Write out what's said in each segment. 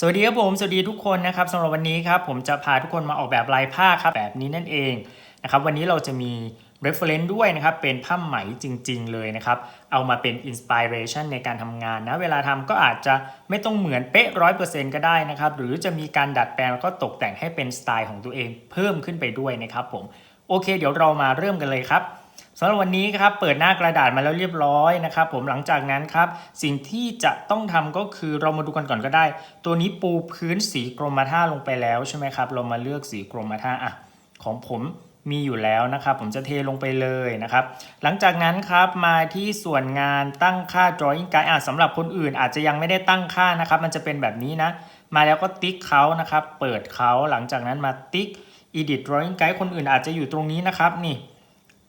สวัสดีครับผมสวัสดีทุกคนนะครับสำหรับวันนี้ครับผมจะพาทุกคนมาออกแบบลายผ้าครับแบบนี้นั่นเองนะครับวันนี้เราจะมี reference ด้วยนะครับเป็นผ้าไหมจริง ๆ เลยนะครับเอามาเป็น inspiration ในการทำงานนะเวลาทำก็อาจจะไม่ต้องเหมือนเป๊ะร้อยเปอร์เซ็นต์ก็ได้นะครับหรือจะมีการดัดแปลงแล้วก็ตกแต่งให้เป็นสไตล์ของตัวเองเพิ่มขึ้นไปด้วยนะครับผมโอเค เดี๋ยวเรามาเริ่มกันเลยครับ สำหรับวันนี้ครับเปิดหน้ากระดาษมาแล้วเรียบร้อยนะครับผมหลังจากนั้นครับสิ่งที่จะต้องทำก็คือเรามาดูกันก่อนก็ได้ ตัวนี้ปูพื้นสีกรมท่าลงไปแล้วใช่ไหมครับ เรามาเลือกสีกรมท่าอะของผมมีอยู่แล้วนะครับ ผมจะเทลงไปเลยนะครับ หลังจากนั้นครับมาที่ส่วนงานตั้งค่า drawing guide อะสำหรับคนอื่นอาจจะยังไม่ได้ตั้งค่านะครับ มันจะเป็นแบบนี้นะ มาแล้วก็ติ๊กเขานะครับ เปิดเขาหลังจากนั้นมาติ๊ก edit drawing guide คนอื่นอาจจะอยู่ตรงนี้นะครับนี่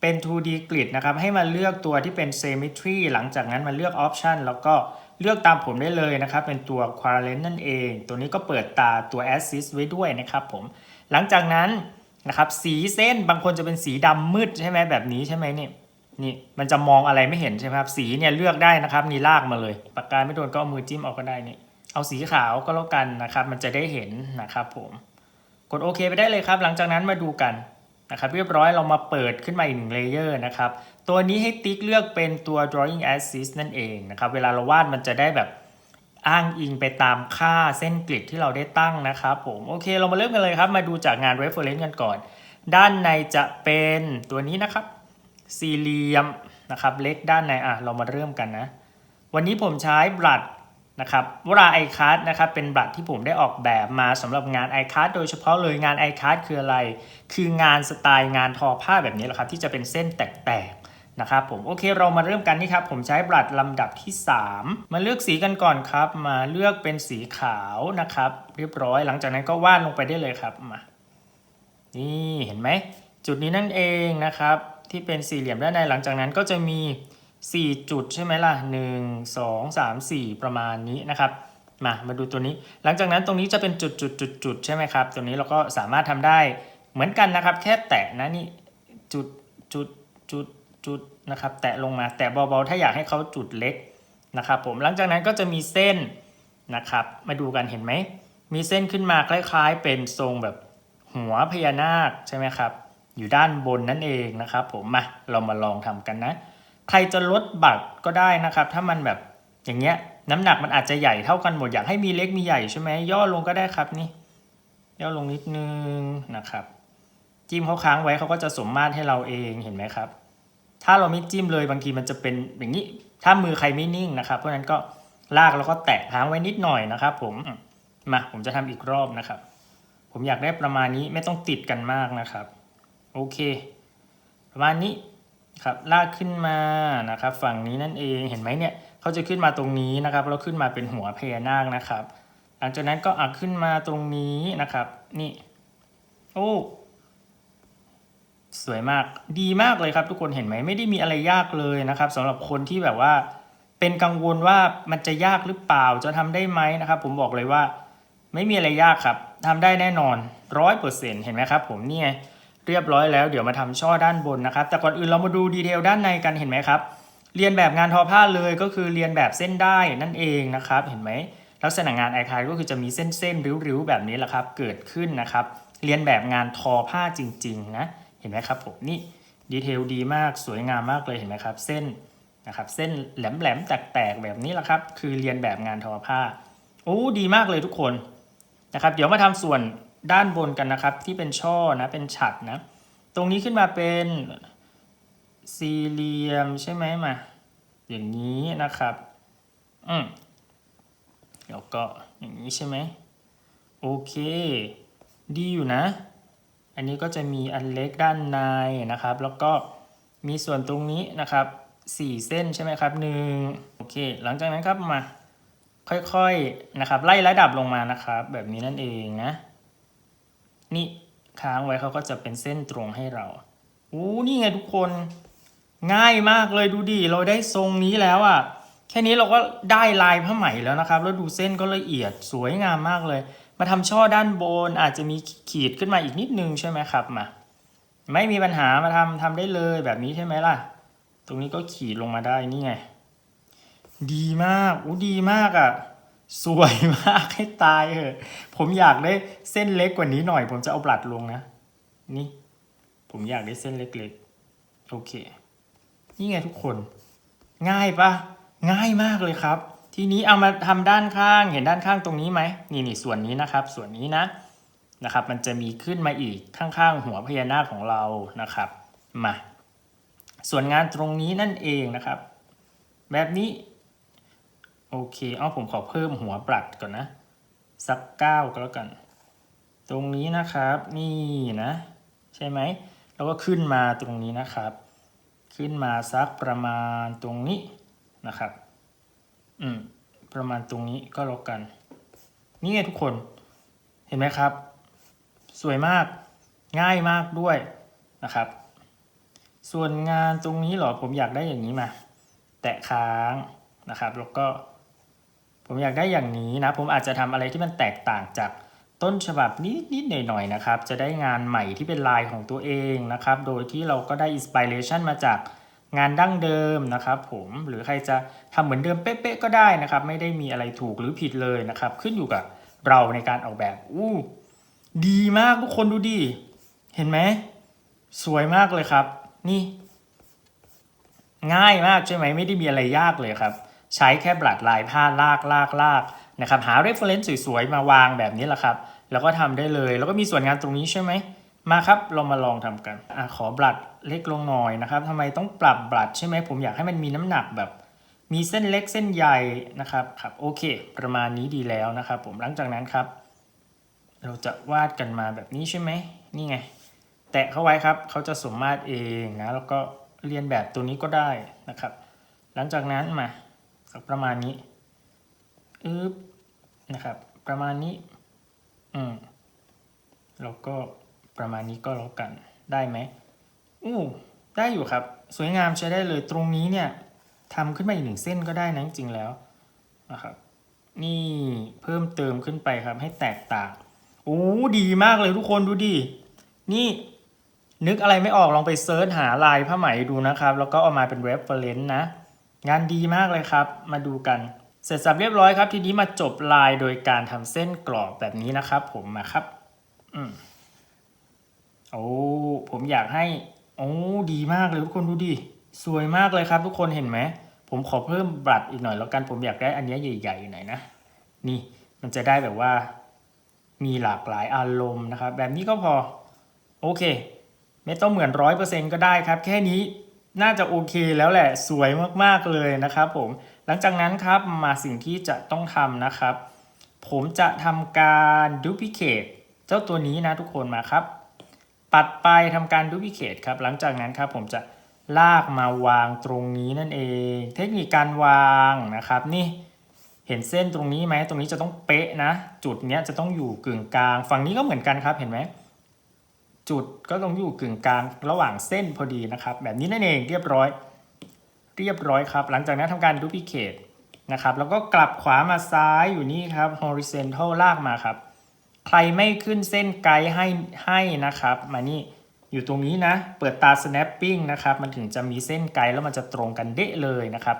เป็น 2D grid นะครับ ให้มาเลือกตัวที่เป็น symmetry หลังจากนั้นมาเลือก option แล้วก็เลือกตามผมได้เลยนะครับ เป็นตัว quadrant นั่นเอง ตัวนี้ก็เปิดตาตัว assist ไว้ด้วยนะครับผม หลังจากนั้นนะครับ สีเส้นบางคนจะเป็นสีดำมืดใช่ไหมแบบนี้ใช่ไหมนี่นี่มันจะมองอะไรไม่เห็นใช่ไหมครับสีเนี่ยเลือกได้นะครับนี่ลากมาเลยปากกาไม่โดนก็เอามือจิ้มออกก็ได้นี่เอาสีขาวก็แล้วกันนะครับ มันจะได้เห็นนะครับผมกดโอเคไปได้เลยครับ หลังจากนั้นมาดูกัน นะครับเรียบร้อยเรามาเปิดขึ้นมาอีกหนึ่งเลเยอร์นะครับตัวนี้ให้ติ๊กเลือกเป็นตัว drawing assist นั่นเองนะครับเวลาเราวาดมันจะได้แบบอ้างอิงไปตามค่าเส้นกริดที่เราได้ตั้งนะครับผมโอเคเรามาเริ่มกันเลยครับมาดูจากงาน reference กันก่อน ด้านในจะเป็นตัวนี้นะครับสี่เหลี่ยมนะครับเล็กด้านในอะเรามาเริ่มกันนะ วันนี้ผมใช้บลัด นะครับวราไอคัสนะครับเป็นบัตรที่ผมได้ออกแบบมาสำหรับงานไอคัสโดยเฉพาะเลยงานไอคัสคืออะไร คืองานสไตล์งานทอผ้าแบบนี้แหละครับที่จะเป็นเส้นแตกๆนะครับผมโอเคเรามาเริ่มกันนี่ครับผมใช้บลัดลำดับที่ 3 มาเลือกสีกันก่อนครับ มาเลือกเป็นสีขาวนะครับ เรียบร้อย หลังจากนั้นก็วาดลงไปได้เลยครับมานี่เห็นไหมจุดนี้นั่นเองนะครับที่เป็นสี่เหลี่ยมด้านในหลังจากนั้นก็จะมี 4 จุดใช่ไหมล่ะ 1 2 3 4 ประมาณนี้นะครับมามาดูตัวนี้ หลังจากนั้นตรงนี้จะเป็นจุดจุดจุดจุดใช่ไหมครับ ตัวนี้เราก็สามารถทำได้เหมือนกันนะครับ แค่แตะนะนี่จุดจุดจุดจุดนะครับ แตะลงมาแตะเบาๆถ้าอยากให้เขาจุดเล็กนะครับผมหลังจากนั้นก็จะมีเส้นนะครับ มาดูกันเห็นไหม มีเส้นขึ้นมาคล้ายๆ เป็นทรงแบบหัวพญานาคใช่ไหมครับ อยู่ด้านบนนั่นเองนะครับ ผมมาเรามาลองทำกันนะ ใครจะลดบัตรก็ได้นะครับ ถ้ามันแบบอย่างเงี้ยน้ำหนักมันอาจจะใหญ่เท่ากันหมด อยากให้มีเล็กมีใหญ่ใช่ไหมย่อลงก็ได้ครับนี่ย่อลงนิดนึงนะครับ จิ้มเขาค้างไว้เขาก็จะสมมาตรให้เราเองเห็นไหมครับ ถ้าเราไม่จิ้มเลยบางทีมันจะเป็นอย่างนี้ ถ้ามือใครไม่นิ่งนะครับ เพราะฉะนั้นก็ลากแล้วก็แตะค้างไว้นิดหน่อยนะครับ ผมมาผมจะทำอีกรอบนะครับ ผมอยากได้ประมาณนี้ไม่ต้องติดกันมากนะครับ โอเค ประมาณนี้ ครับลากขึ้นมานะครับ ฝั่งนี้นั่นเองเห็นไหมเนี่ยเขาจะขึ้นมาตรงนี้นะครับแล้วขึ้นมาเป็นหัวพญานาคนะครับ หลังจากนั้นก็อักขึ้นมาตรงนี้นะครับ นี่โอ้สวยมากดีมากเลยครับ ทุกคนเห็นไหมไม่ได้มีอะไรยากเลยนะครับสำหรับคนที่แบบว่า เป็นกังวลว่ามันจะยากหรือเปล่าจะทำได้ไหมนะครับ ผมบอกเลยว่า ไม่มีอะไรยากครับทำได้แน่นอนร้อยเปอร์เซ็นต์เห็นไหมครับ ผมเนี่ไง เรียบร้อยแล้วเดี๋ยวมาทำช่อด้านบนนะครับ แต่ก่อนอื่นเรามาดูดีเทลด้านในกันเห็นไหมครับ เรียนแบบงานทอผ้าเลยก็คือเรียนแบบเส้นได้นั่นเองนะครับ เห็นไหมลักษณะงานไอคายก็คือจะมีเส้นเส้นริ้วๆ แบบนี้แหละครับ เกิดขึ้นนะครับ เรียนแบบงานทอผ้าจริงๆนะ เห็นไหมครับผมนี่ดีเทลดีมากสวยงามมากเลยเห็นไหมครับ เส้นนะครับเส้นแหลมๆแตกๆแบบนี้แหละครับ คือเรียนแบบงานทอผ้าโอ้ดีมากเลยทุกคนนะครับ เดี๋ยวมาทำส่วน ด้านบนกันนะครับ ที่เป็นช่อนะเป็นฉัดนะ ตรงนี้ขึ้นมาเป็นสี่เหลี่ยมใช่ไหมมาอย่างนี้นะครับ อืมแล้วก็อย่างนี้ใช่ไหมโอเค ดีอยู่นะ อันนี้ก็จะมีอันเล็กด้านในนะครับ แล้วก็มีส่วนตรงนี้นะครับสี่เส้นใช่ไหมครับหนึ่งโอเค หลังจากนั้นครับมาค่อยๆนะครับ ไล่ระดับลงมานะครับ แบบนี้นั่นเองนะ นี่ค้างไว้เขาก็จะเป็นเส้นตรงให้เราอู้นี่ไงทุกคนง่ายมากเลยดูดิเราได้ทรงนี้แล้วอะ่ะแค่นี้เราก็ได้ลายผ้าไหมแล้วนะครับ แล้วดูเส้นก็ละเอียดสวยงามมากเลย มาทำช่อด้านบนอาจจะมีขีดขึ้นมาอีกนิดนึงใช่ไหมครับมาไม่มีปัญหามาทำทำได้เลยแบบนี้ใช่ไหมล่ะ ตรงนี้ก็ขีดลงมาได้นี่ไง ดีมากอู้ดีมากอะ่ะ สวยมากให้ตายเหอะ ผมอยากได้เส้นเล็กกว่านี้หน่อย ผมจะเอาบลัดลงนะ นี่ ผมอยากได้เส้นเล็กๆ โอเค นี่ไงทุกคน ง่ายปะง่ายมากเลยครับ ทีนี้เอามาทำด้านข้าง เห็นด้านข้างตรงนี้ไหม นี่นี่ส่วนนี้นะครับ ส่วนนี้นะ นะครับ มันจะมีขึ้นมาอีกข้างๆหัวพญานาคของเรานะครับ มา ส่วนงานตรงนี้นั่นเองนะครับ แบบนี้ โอเคเอาผมขอเพิ่มหัวปลัดก่อนนะ สักเก้าก็แล้วกัน ตรงนี้นะครับนี่นะ ใช่ไหมแล้วก็ขึ้นมาตรงนี้นะครับ ขึ้นมาสักประมาณตรงนี้นะครับ อืมประมาณตรงนี้ก็แล้วกัน นี่ไงทุกคนเห็นไหมครับ สวยมากง่ายมากด้วยนะครับ ส่วนงานตรงนี้เหรอผมอยากได้อย่างนี้มา แตะค้างนะครับ แล้วก็ ผมอยากได้อย่างนี้นะ ผมอาจจะทำอะไรที่มันแตกต่างจากต้นฉบับนิดนิดหน่อยหน่อยๆนะครับ จะได้งานใหม่ที่เป็นลายของตัวเองนะครับ โดยที่เราก็ได้อินสปิเรชันมาจากงานดั้งเดิมนะครับผมหรือใครจะทำเหมือนเดิมเป๊ะๆก็ได้นะครับ ไม่ได้มีอะไรถูกหรือผิดเลยนะครับ ขึ้นอยู่กับเราในการออกแบบอู้ดีมากทุกคนดูดิเห็นไหมสวยมากเลยครับ นี่ ง่ายมากใช่ไหมไม่ได้มีอะไรยากเลยครับ ใช้แค่บลัดลายผ้าลากลากลากนะครับหา reference สวยๆ มาวางแบบนี้แหละครับ แล้วก็ทำได้เลยแล้วก็มีส่วนงานตรงนี้ใช่ไหมมาครับเรามาลองทำกันอขอบลัดเล็กลงหน่อยนะครับทำไมต้องปรับบลัดใช่ไหมผมอยากให้มันมีน้ำหนักแบบมีเส้นเล็กเส้นใหญ่นะครับครับโอเค ประมาณนี้ดีแล้วนะครับผมหลังจากนั้นครับ เราจะวาดกันมาแบบนี้ใช่ไหมนี่ไง แตะเข้าไว้ครับเขาจะสมมาตรเองนะแล้วก็เรียนแบบตัวนี้ก็ได้นะครับ หลังจากนั้นมา ประมาณนี้อึ๊บนะครับ ประมาณนี้ อืมแล้วก็ประมาณนี้ก็แล้วกันได้ไหมอู้ได้อยู่ครับ สวยงามใช้ได้เลยตรงนี้เนี่ยทำขึ้นมาอีกหนึ่งเส้นก็ได้นะจริงแล้วนะครับ นี่เพิ่มเติมขึ้นไปครับ ให้แตกต่างโอ้ดีมากเลยทุกคนดูดินี่นึกอะไรไม่ออกลองไปเซิร์ชหาลายผ้าไหมดูนะครับ แล้วก็เอามาเป็น reference นะ งานดีมากเลยครับ มาดูกัน เสร็จสับเรียบร้อยครับ ทีนี้มาจบลายโดยการทำเส้นกรอบแบบนี้นะครับ ผมมาครับ อืมโอ้ผมอยากให้ โอ้ดีมากเลยทุกคนดูดิสวยมากเลยครับ ทุกคนเห็นไหมผมขอเพิ่มบลัดอีกหน่อยแล้วกันผมอยากได้อันเนี้ยใหญ่ๆหน่อยนะนี่มันจะได้แบบว่า มีหลากหลายอารมณ์นะครับ แบบนี้ก็พอ โอเค ไม่ต้องเหมือนร้อยเปอร์เซ็นก็ได้ครับ แค่นี้ น่าจะโอเคแล้วแหละสวยมากๆเลยนะครับผมหลังจากนั้นครับมาสิ่งที่จะต้องทำนะครับ ผมจะทำการ duplicate เจ้าตัวนี้นะทุกคนมาครับ ปัดไปทำการ duplicate ครับ หลังจากนั้นครับผมจะลากมาวางตรงนี้นั่นเอง เทคนิคการวางนะครับนี่เห็นเส้นตรงนี้ไหมตรงนี้จะต้องเป๊ะนะ จุดเนี้ยจะต้องอยู่กึ่งกลาง ฝั่งนี้ก็เหมือนกันครับเห็นไหม จุดก็ต้องอยู่กึ่งกลางระหว่างเส้นพอดีนะครับ แบบนี้นั่นเองเรียบร้อย เรียบร้อยครับ หลังจากนั้นทำการ duplicate นะครับ แล้วก็กลับขวามาซ้ายอยู่นี่ครับ horizontal ลากมาครับ ใครไม่ขึ้นเส้นไกด์ให้ให้นะครับ มานี่อยู่ตรงนี้นะ เปิดตา snapping นะครับ มันถึงจะมีเส้นไกด์แล้วมันจะตรงกันเดะเลยนะครับ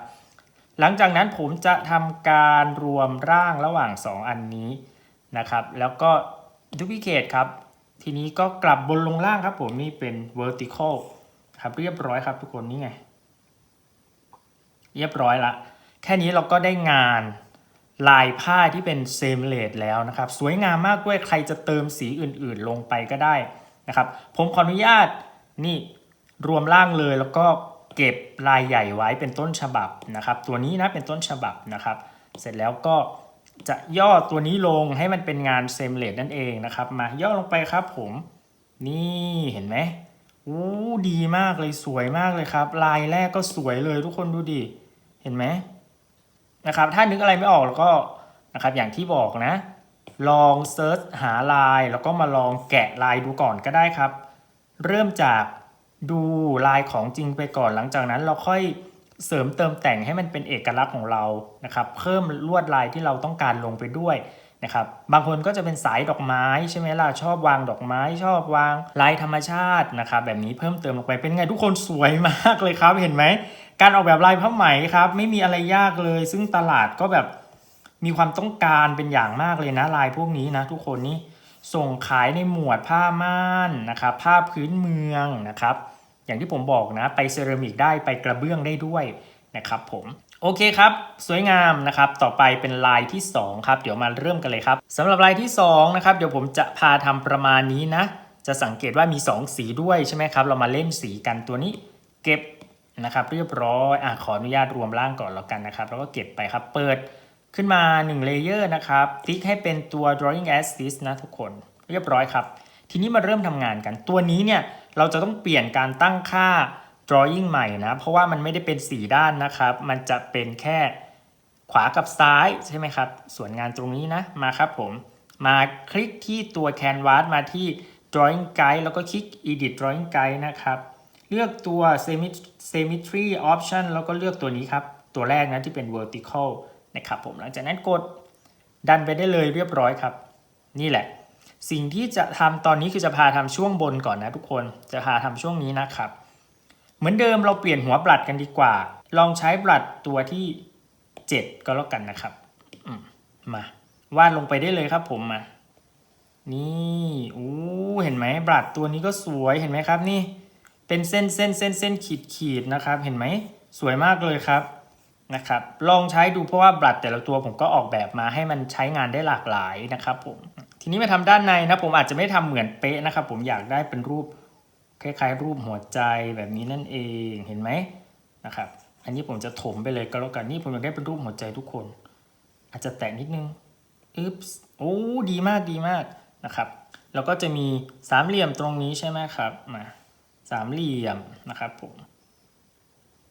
หลังจากนั้นผมจะทำการรวมร่างระหว่าง 2 อันนี้นะครับ แล้วก็ duplicate ครับ ทีนี้ก็กลับบนลงล่างครับผมนี่เป็น vertical ครับเรียบร้อยครับทุกคนนี่ไง เรียบร้อยละ แค่นี้เราก็ได้งานลายผ้าที่เป็นเซมเลดแล้วนะครับ สวยงามมากด้วยใครจะเติมสีอื่นๆลงไปก็ได้นะครับ ผมขออนุญาตนี่รวมร่างเลยแล้วก็เก็บลายใหญ่ไว้เป็นต้นฉบับนะครับ ตัวนี้นะเป็นต้นฉบับนะครับ เสร็จแล้วก็ จะย่อตัวนี้ลงให้มันเป็นงานเซมเลดนั่นเองนะครับ มาย่อลงไปครับผม นี่เห็นไหมอู้ดีมากเลยสวยมากเลยครับ ลายแรกก็สวยเลยทุกคนดูดิเห็นไหมนะครับ ถ้านึกอะไรไม่ออกแล้วก็นะครับ อย่างที่บอกนะ ลองเซิร์ชหาลายแล้วก็มาลองแกะลายดูก่อนก็ได้ครับ เริ่มจากดูลายของจริงไปก่อนหลังจากนั้นเราค่อย เสริมเติมแต่งให้มันเป็นเอกลักษณ์ของเรานะครับ เพิ่มลวดลายที่เราต้องการลงไปด้วยนะครับ บางคนก็จะเป็นสายดอกไม้ใช่ไหมล่ะ ชอบวางดอกไม้ ชอบวางลายธรรมชาตินะครับ แบบนี้เพิ่มเติมลงไปเป็นไงทุกคนสวยมากเลยครับ เห็นไหม การออกแบบลายผ้าไหมครับ ไม่มีอะไรยากเลย ซึ่งตลาดก็แบบมีความต้องการเป็นอย่างมากเลยนะลายพวกนี้นะทุกคนนี่ส่งขายในหมวดผ้าม่านนะครับ ผ้าพื้นเมืองนะครับ อย่างที่ผมบอกนะ ไปเซรามิกได้ไปกระเบื้องได้ด้วยนะครับผมโอเคครับ สวยงามนะครับ ต่อไปเป็นลายที่ 2 ครับ เดี๋ยวมาเริ่มกันเลยครับสำหรับลายที่2นะครับเดี๋ยวผมจะพาทำประมาณนี้นะ จะสังเกตว่ามี 2 สีด้วยใช่ไหมครับ เรามาเล่นสีกันตัวนี้เก็บนะครับ เรียบร้อยอะขออนุญาตรวมร่างก่อนแล้วกันนะครับ แล้วก็เก็บไปครับ เปิดขึ้นมา1เลเยอร์นะครับติ๊กให้เป็นตัว drawing assist นะทุกคน เรียบร้อยครับ ทีนี้มาเริ่มทำงานกันตัวนี้เนี่ย เราจะต้องเปลี่ยนการตั้งค่า drawing ใหม่นะ เพราะว่ามันไม่ได้เป็น 4 ด้านนะครับ มันจะเป็นแค่ขวากับซ้ายใช่ไหมครับ ส่วนงานตรงนี้นะ มาครับผม มาคลิกที่ตัว canvas มาที่ drawing guide แล้วก็คลิก edit drawing guide นะครับ เลือกตัว symmetry option แล้วก็เลือกตัวนี้ครับ ตัวแรกนะที่เป็น vertical นะครับผม หลังจากนั้นกดดันไปได้เลยเรียบร้อยครับ นี่แหละ สิ่งที่จะทำตอนนี้คือจะพาทำช่วงบนก่อนนะทุกคน จะพาทำช่วงนี้นะครับ เหมือนเดิมเราเปลี่ยนหัวบลัดกันดีกว่า ลองใช้บลัดตัวที่ 7 ก็แล้วกันนะครับมมาวาดลงไปได้เลยครับผมมานี่อู้เห็นไหมบลัดตัวนี้ก็สวยเห็นไหมครับ นี่เป็นเส้นเส้นเส้นเส้นขีดขีดนะครับ เห็นไหมสวยมากเลยครับนะครับ ลองใช้ดูเพราะว่าบลัดแต่ละตัวผมก็ออกแบบมาให้มันใช้งานได้หลากหลายนะครับผม ทีนี้มาทำด้านในนะผมอาจจะไม่ทำเหมือนเป๊ะนะครับ ผมอยากได้เป็นรูปคล้ายๆ รูปหัวใจแบบนี้นั่นเองเห็นไหมนะครับ อันนี้ผมจะถมไปเลยก็แล้วกันนี่ผมอยากได้เป็นรูปหัวใจทุกคน อาจจะแตะนิดนึงอึ๊บโอ้ดีมากดีมากนะครับ แล้วก็จะมีสามเหลี่ยมตรงนี้ใช่ไหมครับมาสามเหลี่ยมนะครับผม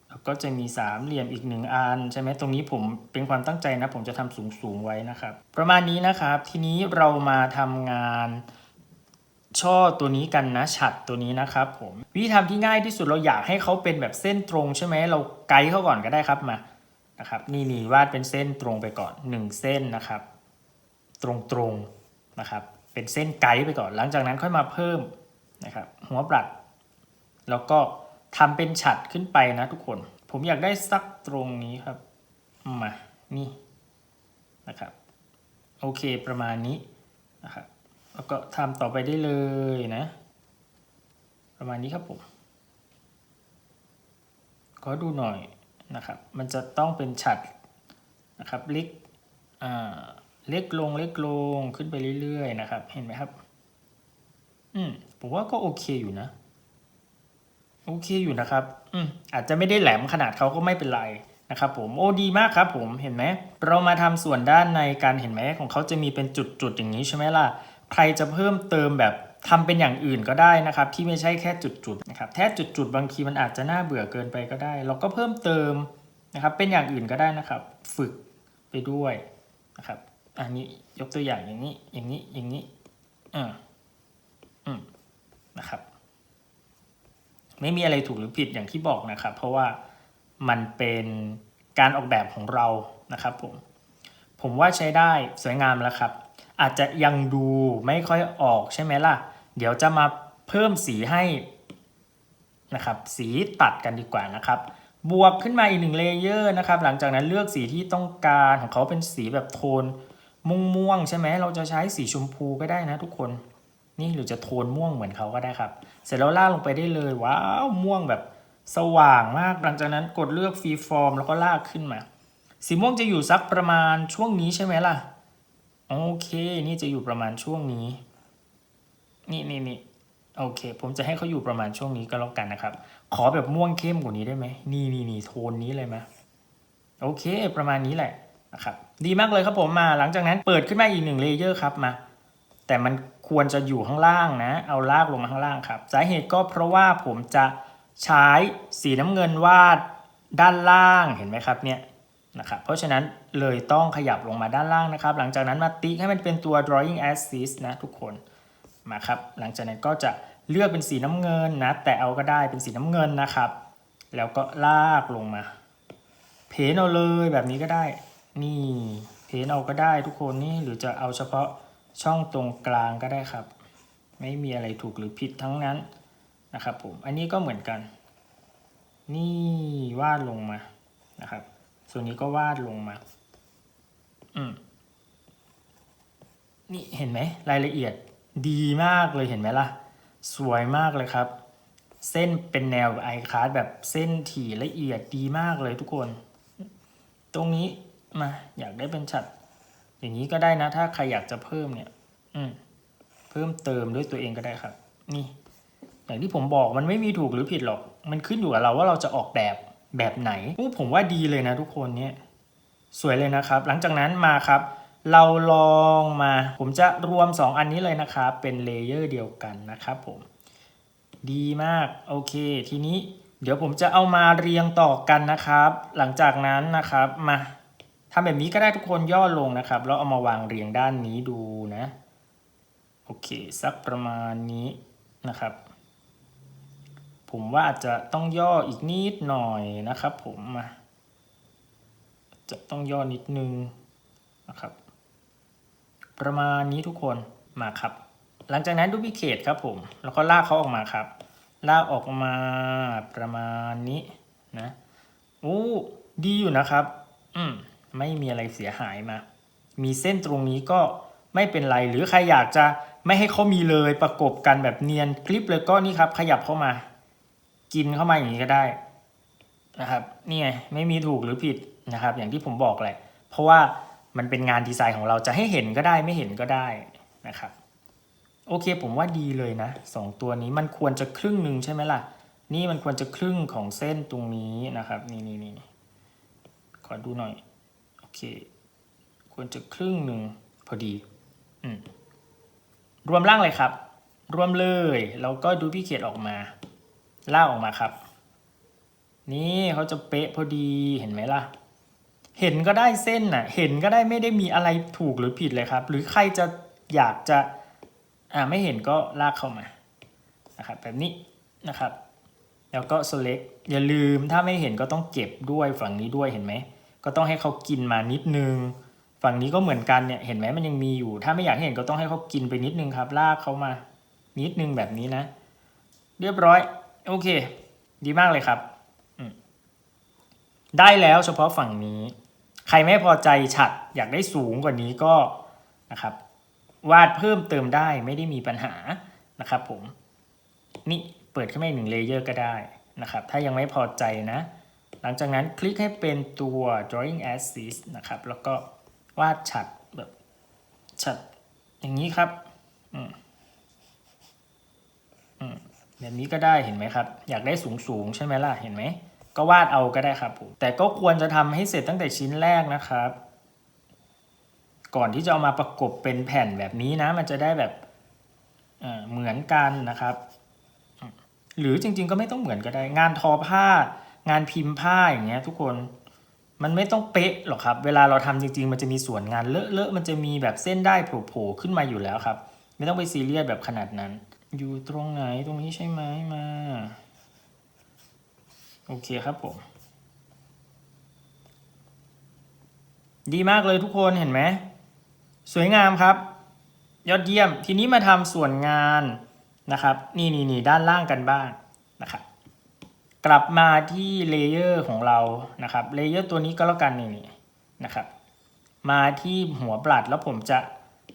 แล้วก็จะมีสามเหลี่ยมอีกหนึ่งอันใช่ไหมตรงนี้ผมเป็นความตั้งใจนะ ผมจะทำสูงๆไว้นะครับ ประมาณนี้นะครับ ทีนี้เรามาทำงานช่อตัวนี้กันนะฉัดตัวนี้นะครับผมวิธีทำที่ง่ายที่สุดเราอยากให้เขาเป็นแบบเส้นตรงใช่ไหมเราไกด์เขาก่อนก็ได้ครับมานะครับนี่นี่วาดเป็นเส้นตรงไปก่อนหนึ่งเส้นนะครับ ตรงตรงๆนะครับ เป็นเส้นไกด์ไปก่อน หลังจากนั้นค่อยมาเพิ่มนะครับ หัวบลัด แล้วก็ ทำเป็นฉัดขึ้นไปนะทุกคน ผมอยากได้สักตรงนี้ครับ มา นี่นะครับ โอเคประมาณนี้นะครับ แล้วก็ทำต่อไปได้เลยนะ ประมาณนี้ครับผม ขอดูหน่อยนะครับ มันจะต้องเป็นฉัดนะครับเล็กอ่าเล็กลงเล็กลงขึ้นไปเรื่อยๆนะครับ เห็นไหมครับ อืมผมว่าก็โอเคอยู่นะ โอเคอยู่นะครับ อืมอาจจะไม่ได้แหลมขนาดเขาก็ไม่เป็นไรนะครับผมโอ้ดีมากครับผมเห็นไหมเรามาทำส่วนด้านในการเห็นไหมของเขาจะมีเป็นจุดๆอย่างนี้ใช่ไหมล่ะใครจะเพิ่มเติมแบบทำเป็นอย่างอื่นก็ได้นะครับ ที่ไม่ใช่แค่จุดๆนะครับแค่จุดๆบางทีมันอาจจะน่าเบื่อเกินไปก็ได้ เราก็เพิ่มเติมนะครับ เป็นอย่างอื่นก็ได้นะครับ ฝึกไปด้วยนะครับ อันนี้ยกตัวอย่างอย่างนี้อย่างนี้อย่างนี้อ่าอืมนะครับ ไม่มีอะไรถูกหรือผิดอย่างที่บอกนะครับ เพราะว่ามันเป็นการออกแบบของเรานะครับผมผมว่าใช้ได้สวยงามแล้วครับ อาจจะยังดูไม่ค่อยออกใช่ไหมล่ะ เดี๋ยวจะมาเพิ่มสีให้นะครับ สีตัดกันดีกว่านะครับ บวกขึ้นมาอีกหนึ่งเลเยอร์นะครับ หลังจากนั้นเลือกสีที่ต้องการของเขาเป็นสีแบบโทนม่วงๆใช่ไหมเราจะใช้สีชมพูก็ได้นะทุกคน นี่หรือจะโทนม่วงเหมือนเขาก็ได้ครับ เสร็จแล้วลากลงไปได้เลยว้าวม่วงแบบสว่างมาก หลังจากนั้นกดเลือกฟรีฟอร์มแล้วก็ลากขึ้นมา สีม่วงจะอยู่สักประมาณช่วงนี้ใช่ไหมล่ะ โอเค นี่จะอยู่ประมาณช่วงนี้ นี่นี่นี่โอเค ผมจะให้เขาอยู่ประมาณช่วงนี้ก็แล้วกันนะครับ ขอแบบม่วงเข้มกว่านี้ได้ไหม นี่นี่นี่โทนนี้เลยไหมโอเค ประมาณนี้แหละนะครับ ดีมากเลยครับผมมา หลังจากนั้นเปิดขึ้นมาอีกหนึ่งเลเยอร์ครับมา แต่มัน ควรจะอยู่ข้างล่างนะ เอาลากลงมาข้างล่างครับ สาเหตุก็เพราะว่าผมจะใช้สีน้ำเงินวาดด้านล่างเห็นไหมครับเนี่ยนะครับเพราะฉะนั้นเลยต้องขยับลงมาด้านล่างนะครับ หลังจากนั้นมาติ๊กให้มันเป็นตัว drawing assist นะทุกคนมาครับหลังจากนั้นก็จะเลือกเป็นสีน้ำเงินนะ แต่เอาก็ได้เป็นสีน้ำเงินนะครับ แล้วก็ลากลงมา เพนเอาเลยแบบนี้ก็ได้ นี่เพนเอาก็ได้ทุกคนนี่หรือจะเอาเฉพาะ ช่องตรงกลางก็ได้ครับ ไม่มีอะไรถูกหรือผิดทั้งนั้นนะครับผมอันนี้ก็เหมือนกัน นี่วาดลงมานะครับ ส่วนนี้ก็วาดลงมาอืมนี่เห็นไหมรายละเอียดดีมากเลยเห็นไหมล่ะ สวยมากเลยครับ เส้นเป็นแนวไอคาร์ดแบบเส้นถี่ละเอียดดีมากเลยทุกคน ตรงนี้มาอยากได้เป็นฉัด อย่างนี้ก็ได้นะ ถ้าใครอยากจะเพิ่มเนี่ย อืม เพิ่มเติมด้วยตัวเองก็ได้ครับ นี่ อย่างที่ผมบอกมันไม่มีถูกหรือผิดหรอก มันขึ้นอยู่กับเราว่าเราจะออกแบบแบบไหนอู้ผมว่าดีเลยนะทุกคนเนี่ย สวยเลยนะครับ หลังจากนั้นมาครับ เราลองมา ผมจะรวม 2 อันนี้เลยนะครับ เป็นเลเยอร์เดียวกันนะครับผม ดีมาก โอเค ทีนี้เดี๋ยวผมจะเอามาเรียงต่อกันนะครับ หลังจากนั้นนะครับ มา ทำแบบนี้ก็ได้ทุกคนย่อลงนะครับ แล้วเอามาวางเรียงด้านนี้ดูนะ โอเคสักประมาณนี้นะครับ ผมว่าอาจจะต้องย่ออีกนิดหน่อยนะครับ ผมมาจะต้องย่อนิดนึงนะครับ ประมาณนี้ทุกคนมาครับ หลังจากนั้นดูพิเคทครับผม แล้วก็ลากเขาออกมาครับ ลากออกมาประมาณนี้นะโอ้ดีอยู่นะครับ อืม ไม่มีอะไรเสียหายมา มีเส้นตรงนี้ก็ไม่เป็นไร หรือใครอยากจะไม่ให้เขามีเลยประกบกันแบบเนียนคลิปเลยก็นี่ครับ ขยับเข้ามา กินเข้ามาอย่างนี้ก็ได้นะครับนี่ไงไม่มีถูกหรือผิดนะครับ อย่างที่ผมบอกแหละเพราะว่ามันเป็นงานดีไซน์ของเราจะให้เห็นก็ได้ไม่เห็นก็ได้นะครับโอเคผมว่าดีเลยนะสองตัวนี้มันควรจะครึ่งหนึ่งใช่ไหมล่ะ นี่มันควรจะครึ่งของเส้นตรงนี้นะครับ นี่นี่นี่ขอดูหน่อย เคควรจะครึ่งหนึ่งพอดีอืมรวมร่างเลยครับ รวมเลยแล้วก็ดูพี่เขียดออกมาล่าออกมาครับ นี่เขาจะเป๊ะพอดีเห็นไหมล่ะ เห็นก็ได้เส้นน่ะ เห็นก็ได้ไม่ได้มีอะไรถูกหรือผิดเลยครับ หรือใครจะอยากจะอ่าไม่เห็นก็ลากเข้ามานะครับแบบนี้นะครับ แล้วก็ select อย่าลืมถ้าไม่เห็นก็ต้องเก็บด้วยฝั่งนี้ด้วยเห็นไหม ก็ต้องให้เขากินมานิดนึง ฝั่งนี้ก็เหมือนกันเนี่ยเห็นไหมมันยังมีอยู่ ถ้าไม่อยากให้เห็นก็ต้องให้เขากินไปนิดนึงครับ ลากเขามานิดนึงแบบนี้นะ เรียบร้อย โอเค ดีมากเลยครับได้แล้วเฉพาะฝั่งนี้ ใครไม่พอใจฉัดอยากได้สูงกว่านี้ก็นะครับ วาดเพิ่มเติมได้ไม่ได้มีปัญหานะครับผม นี่เปิดขึ้นมาหนึ่งเลเยอร์ก็ได้นะครับ ถ้ายังไม่พอใจนะ หลังจากนั้นคลิกให้เป็นตัว drawing axis นะครับ แล้วก็วาดฉัดแบบฉัดอย่างนี้ครับอืมอืมแบบนี้ก็ได้เห็นไหมครับ อยากได้สูงสูงๆใช่ไหมล่ะ เห็นไหม ก็วาดเอาก็ได้ครับผม แต่ก็ควรจะทำให้เสร็จตั้งแต่ชิ้นแรกนะครับ ก่อนที่จะเอามาประกบเป็นแผ่นแบบนี้นะ มันจะได้แบบเเหมือนกันนะครับ หรือจริง ๆ ก็ไม่ต้องเหมือนก็ได้ งานทอผ้า งานพิมพ์ผ้าอย่างเงี้ยทุกคนมันไม่ต้องเป๊ะหรอกครับ เวลาเราทำจริง ๆ มันจะมีส่วนงานเลอะๆมันจะมีแบบเส้นได้โผล่ๆขึ้นมาอยู่แล้วครับ ไม่ต้องไปซีเรียสแบบขนาดนั้น อยู่ตรงไหนตรงนี้ใช่ไหมมา โอเคครับผม ดีมากเลยทุกคนเห็นไหม สวยงามครับ ยอดเยี่ยมทีนี้มาทำส่วนงานนะครับ นี่นี่นี่ด้านล่างกันบ้างนะครับ กลับมาที่เลเยอร์ของเรานะครับเลเยอร์ตัวนี้ก็แล้วกันนี่นะครับ มาที่หัวบลัดแล้วผมจะ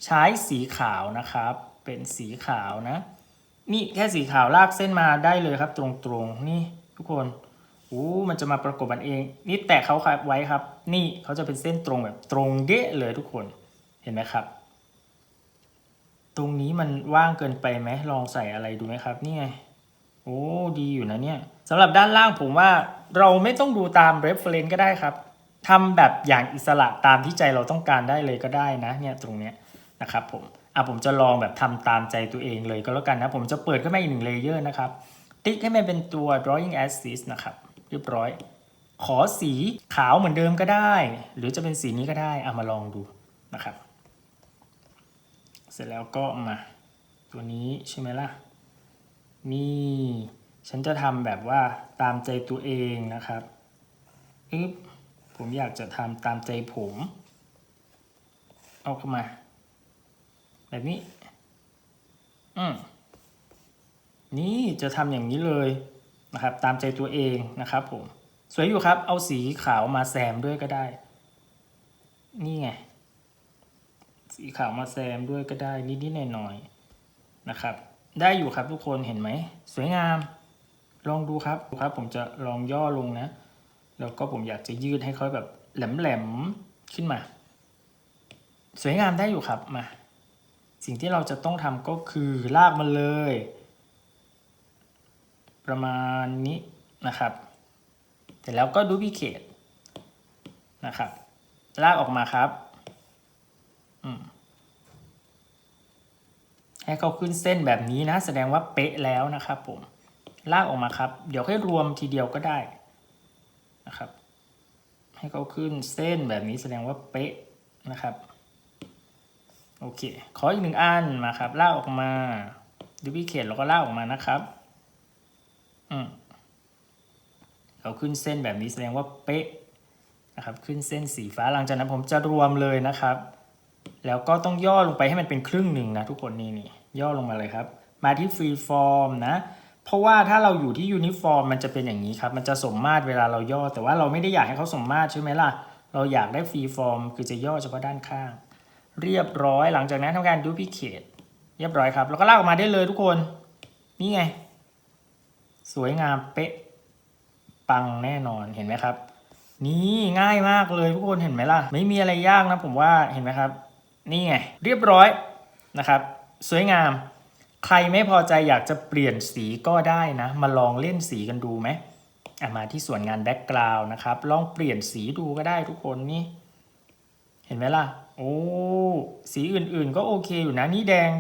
ใช้สีขาวนะครับ เป็นสีขาวนะ นี่แค่สีขาวลากเส้นมาได้เลยครับ ตรงๆนี่ทุกคนโอ้มันจะมาประกบกันเอง นี่แตะเขาไว้ครับ นี่เขาจะเป็นเส้นตรงแบบตรงเดะเลยทุกคนเห็นไหมครับ ตรงนี้มันว่างเกินไปไหมลองใส่อะไรดูไหมครับนี่ไง โอ้ดีอยู่นะเนี่ยสำหรับด้านล่างผมว่าเราไม่ต้องดูตาม reference ก็ได้ครับทำแบบอย่างอิสระตามที่ใจเราต้องการได้เลยก็ได้นะเนี่ยตรงเนี้ยนะครับผมอะผมจะลองแบบทำตามใจตัวเองเลยก็แล้วกันนะ ผมจะเปิดขึ้นมาอีกหนึ่งเลเยอร์นะครับ ติ๊กให้มันเป็นตัว drawing axis นะครับเรียบร้อย ขอสีขาวเหมือนเดิมก็ได้ หรือจะเป็นสีนี้ก็ได้เอามาลองดูนะครับ เสร็จแล้วก็มาตัวนี้ใช่ไหมล่ะ นี่ ฉันจะทำแบบว่าตามใจตัวเองนะครับอึ๊บผมอยากจะทำตามใจผม เอาเข้ามา แบบนี้ อืมนี่จะทำอย่างนี้เลยนะครับ ตามใจตัวเองนะครับผม สวยอยู่ครับ เอาสีขาวมาแซมด้วยก็ได้ นี่ไง สีขาวมาแซมด้วยก็ได้นิดๆหน่อยๆนะครับ ได้อยู่ครับทุกคนเห็นไหม สวยงาม ลองดูครับครับ ผมจะลองย่อลงนะ แล้วก็ผมอยากจะยืดให้เขาแบบแหลมๆขึ้นมา สวยงามได้อยู่ครับมา สิ่งที่เราจะต้องทำก็คือลากมันเลย ประมาณนี้นะครับเสร็จแล้วก็ดูพิเคทนะครับ ลากออกมาครับ อืม ให้เขาขึ้นเส้นแบบนี้นะ แสดงว่าเป๊ะแล้วนะครับผมลากออกมาครับ เดี๋ยวให้รวมทีเดียวก็ได้นะครับ ให้เขาขึ้นเส้นแบบนี้แสดงว่าเป๊ะนะครับโอเค ขออีกหนึ่งอันมาครับลากออกมาดูพิเคทแล้วก็ลากออกมานะครับอืมเขาขึ้นเส้นแบบนี้แสดงว่าเป๊ะนะครับ ขึ้นเส้นสีฟ้าหลังจากนั้นผมจะรวมเลยนะครับ แล้วก็ต้องย่อลงไปให้มันเป็นครึ่งหนึ่งนะทุกคนนี่นี่ย่อลงมาเลยครับ มาที่ฟรีฟอร์มนะเพราะว่าถ้าเราอยู่ที่ยูนิฟอร์มมันจะเป็นอย่างนี้ครับ มันจะสมมาตรเวลาเราย่อ แต่ว่าเราไม่ได้อยากให้เขาสมมาตรใช่ไหมล่ะ เราอยากได้ฟรีฟอร์มคือจะย่อเฉพาะด้านข้าง เรียบร้อยหลังจากนั้นทำการดูพิเคทเรียบร้อยครับ แล้วก็ลากออกมาได้เลยทุกคน นี่ไง สวยงามเป๊ะ ปังแน่นอนเห็นไหมครับ นี่ง่ายมากเลยทุกคนเห็นไหมล่ะ ไม่มีอะไรยากนะผมว่าเห็นไหมครับ นี่ไง เรียบร้อยนะครับ สวยงาม ใครไม่พอใจอยากจะเปลี่ยนสีก็ได้นะ มาลองเล่นสีกันดูไหมมาที่ส่วนงานแบ็กกราวน์นะครับ ลองเปลี่ยนสีดูก็ได้ทุกคนนี่ เห็นไหมล่ะ โอ้ สีอื่นๆก็โอเคอยู่นะ นี่แดง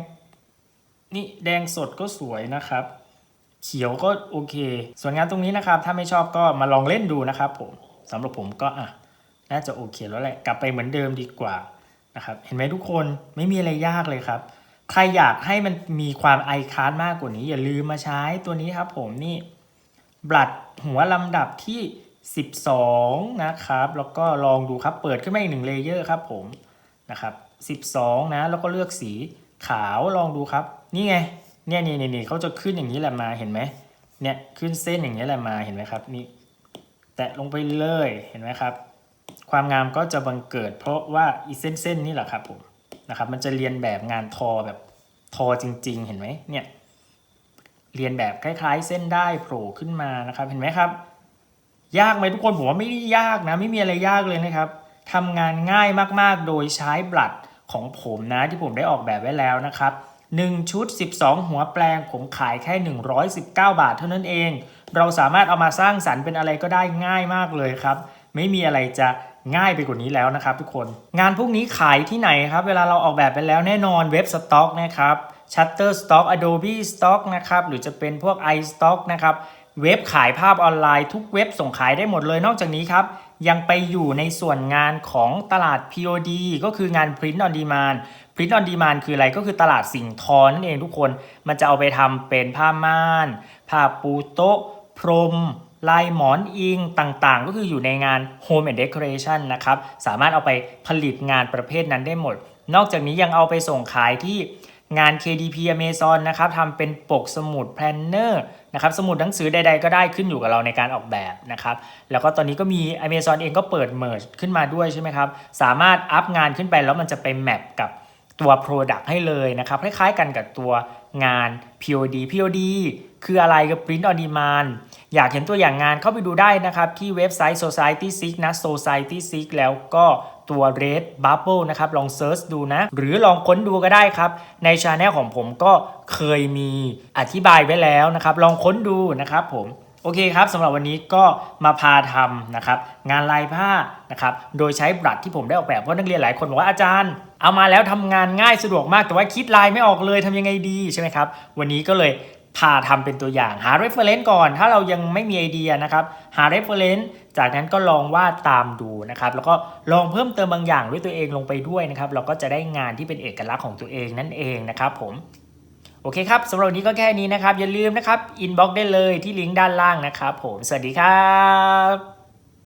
นี่แดงสดก็สวยนะครับ เขียวก็โอเค ส่วนงานตรงนี้นะครับ ถ้าไม่ชอบก็มาลองเล่นดูนะครับผมสำหรับผมก็อะ น่าจะโอเคแล้วแหละ กลับไปเหมือนเดิมดีกว่า นะครับเห็นไหมทุกคนไม่มีอะไรยากเลยครับ ใครอยากให้มันมีความไอคาร์มากกว่านี้ อย่าลืมมาใช้ตัวนี้ครับผมนี่บลัดหัวลำดับที่ 12 นะครับ แล้วก็ลองดูครับเปิดขึ้นมาอีกหนึ่งเลเยอร์ครับผมนะครับ12 นะ แล้วก็เลือกสีขาวลองดูครับ นี่ไงเนี่ยนี่นี่นี่เขาจะขึ้นอย่างนี้แหละมาเห็นไหมเนี่ยขึ้นเส้นอย่างนี้แหละมาเห็นไหมครับนี่แตะลงไปเลยเห็นไหมครับ ความงามก็จะบังเกิด เพราะว่าอีเส้นเส้นนี่แหละครับผมนะครับ มันจะเรียนแบบงานทอแบบทอจริง ๆ เห็นไหมเนี่ยเรียนแบบคล้าย ๆ เส้นได้โผล่ขึ้นมานะครับ เห็นไหมครับ ยากไหมทุกคนผมว่าไม่ได้ยากนะ ไม่มีอะไรยากเลยนะครับทำงานง่ายมากๆ โดยใช้บลัดของผมนะที่ผมได้ออกแบบไว้แล้วนะครับ1ชุด 12 หัวแปลงผมขายแค่ 119 บาทเท่านั้นเอง เราสามารถเอามาสร้างสรรค์เป็นอะไรก็ได้ง่ายมากเลยครับ ไม่มีอะไรจะ ง่ายไปกว่านี้แล้วนะครับทุกคน งานพวกนี้ขายที่ไหนครับ เวลาเราออกแบบไปแล้วแน่นอนเว็บสต็อกนะครับ Shutterstock Adobe Stock นะครับ หรือจะเป็นพวก iStock นะครับเว็บขายภาพออนไลน์ทุกเว็บส่งขายได้หมดเลยนอกจากนี้ครับ ยังไปอยู่ในส่วนงานของตลาด POD ก็คืองาน Print on Demand Print on Demand คืออะไรก็คือตลาดสิ่งทอนั่นเองทุกคน มันจะเอาไปทำเป็นผ้าม่าน ผ้าปูโต๊ะ พรม ลายหมอนอิงต่างๆ ก็คืออยู่ในงาน Home and Decoration นะครับ สามารถเอาไปผลิตงานประเภทนั้นได้หมด นอกจากนี้ยังเอาไปส่งขายที่งาน KDP Amazon นะครับทำเป็นปกสมุดแพลนเนอร์นะครับสมุดหนังสือใดๆก็ได้ขึ้นอยู่กับเราในการออกแบบนะครับแล้วก็ตอนนี้ก็มี Amazon เองก็เปิด Merge ขึ้นมาด้วยใช่ไหมครับ สามารถอัพงานขึ้นไปแล้วมันจะไปแมปกับตัว Product ให้เลยนะครับ คล้ายๆกันกับตัวงาน POD POD คืออะไรกับ Print on Demand อยากเห็นตัวอย่างงานเข้าไปดูได้นะครับ ที่เว็บไซต์ Society Seek นะ Society Seek แล้วก็ตัว Red Bubble นะครับ ลองเซิร์ชดูนะ หรือลองค้นดูก็ได้ครับ ในช anel ของผมก็เคยมีอธิบายไว้แล้วนะครับ ลองค้นดูนะครับผมโอเคครับสำหรับวันนี้ก็มาพาทำนะครับ งานลายผ้านะครับ โดยใช้บลัดที่ผมได้ออกแบบเพราะนักเรียนหลายคนบอกว่าอาจารย์ เอามาแล้วทำงานง่ายสะดวกมากแต่ว่าคิดลายไม่ออกเลยทำยังไงดีใช่ไหมครับ วันนี้ก็เลย พาทำเป็นตัวอย่างหา reference ก่อน ถ้าเรายังไม่มีไอเดียนะครับหา reference จากนั้นก็ลองวาดตามดูนะครับ แล้วก็ลองเพิ่มเติมบางอย่างด้วยตัวเองลงไปด้วยนะครับ เราก็จะได้งานที่เป็นเอกลักษณ์ของตัวเองนั่นเองนะครับผมโอเคครับสำหรับวันนี้ก็แค่นี้นะครับ อย่าลืมนะครับอินบ็อกได้เลยที่ลิงก์ด้านล่างนะครับผม สวัสดีครับ